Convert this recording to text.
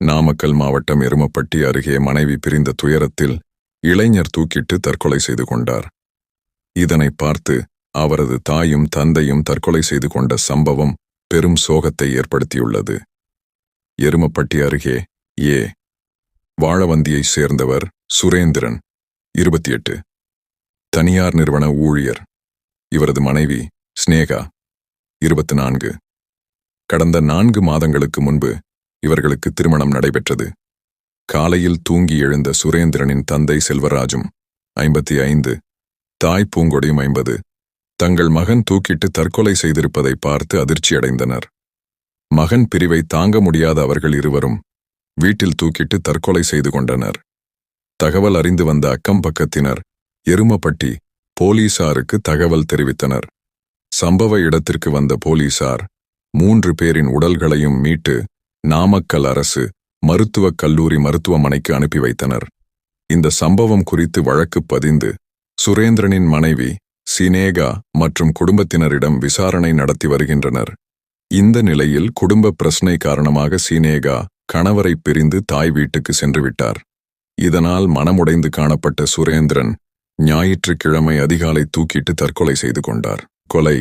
நாமக்கல் மாவட்டம் எருமப்பட்டி அருகே மனைவி பிரிந்த துயரத்தில் இளைஞர் தூக்கிட்டு தற்கொலை செய்து கொண்டார். இதனை பார்த்து அவரது தாயும் தந்தையும் தற்கொலை செய்து கொண்ட சம்பவம் பெரும் சோகத்தை ஏற்படுத்தியுள்ளது. எருமப்பட்டி அருகே ஏ. வாழவந்தியைச் சேர்ந்தவர் சுரேந்திரன் இருபத்தி எட்டு தனியார் நிறுவன ஊழியர். இவரது மனைவி ஸ்னேகா இருபத்தி நான்கு. கடந்த நான்கு மாதங்களுக்கு முன்பு இவர்களுக்கு திருமணம் நடைபெற்றது. காலையில் தூங்கி எழுந்த சுரேந்திரனின் தந்தை செல்வராஜும் ஐம்பத்தி ஐந்து தாய் பூங்கொடியும் ஐம்பது தங்கள் மகன் தூக்கிட்டு தற்கொலை செய்திருப்பதை பார்த்து அதிர்ச்சியடைந்தனர். மகன் பிரிவை தாங்க முடியாத அவர்கள் இருவரும் வீட்டில் தூக்கிட்டு தற்கொலை செய்து கொண்டனர். தகவல் அறிந்து வந்த அக்கம் பக்கத்தினர் எருமப்பட்டி போலீசாருக்கு தகவல் தெரிவித்தனர். சம்பவ இடத்திற்கு வந்த போலீசார் மூன்று பேரின் உடல்களையும் மீட்டு நாமக்கல் அரசு மருத்துவக் கல்லூரி மருத்துவமனைக்கு அனுப்பி வைத்தனர். இந்த சம்பவம் குறித்து வழக்கு பதிந்து சுரேந்திரனின் மனைவி சினேகா மற்றும் குடும்பத்தினரிடம் விசாரணை நடத்தி வருகின்றனர். இந்த நிலையில் குடும்ப பிரச்சனை காரணமாக சினேகா கணவரை பிரிந்து தாய் வீட்டுக்கு சென்று விட்டார். இதனால் மனமுடைந்து காணப்பட்ட சுரேந்திரன் ஞாயிற்றுக்கிழமை அதிகாலை தூக்கிட்டு தற்கொலை செய்து கொண்டார். கொலை